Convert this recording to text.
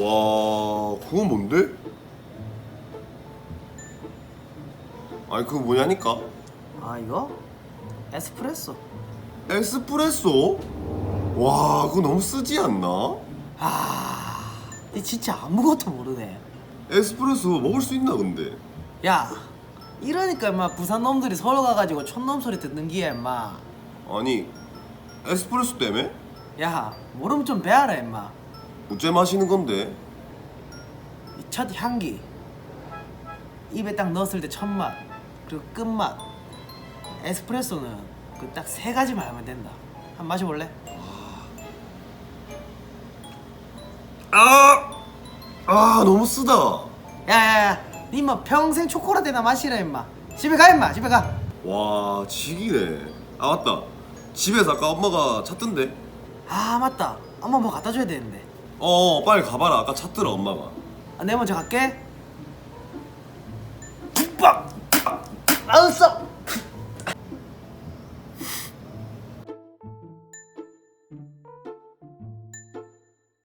와 그건 뭔데? 아니 그거 뭐냐니까 아 이거? 에스프레소 에스프레소? 와 그거 너무 쓰지 않나? 이 진짜 아무것도 모르네 에스프레소 먹을 수 있나 근데 야 이러니까 임마 부산 놈들이 서울 가가지고 촌놈 소리 듣는 기야 임마 아니 에스프레소 때문에? 야 모르면 좀 배워라 임마 어째 마시는 건데? 이첫 향기. 입에 딱 넣었을 때 첫맛 그리고 끝맛. 에스프레소는 그 딱 세 가지만 알면 된다. 한번 마셔볼래? 아! 아 너무 쓰다. 야야야. 니뭐 평생 초콜릿이나 마시라 임마. 집에 가 임마. 집에 가. 와 지기네. 아 맞다. 집에서 아까 엄마가 찾던데. 아 맞다. 엄마 뭐 갖다 줘야 되는데 어 빨리 가봐라 아까 찾더라 엄마가 아, 내가 먼저 갈게 빡! 아으 써!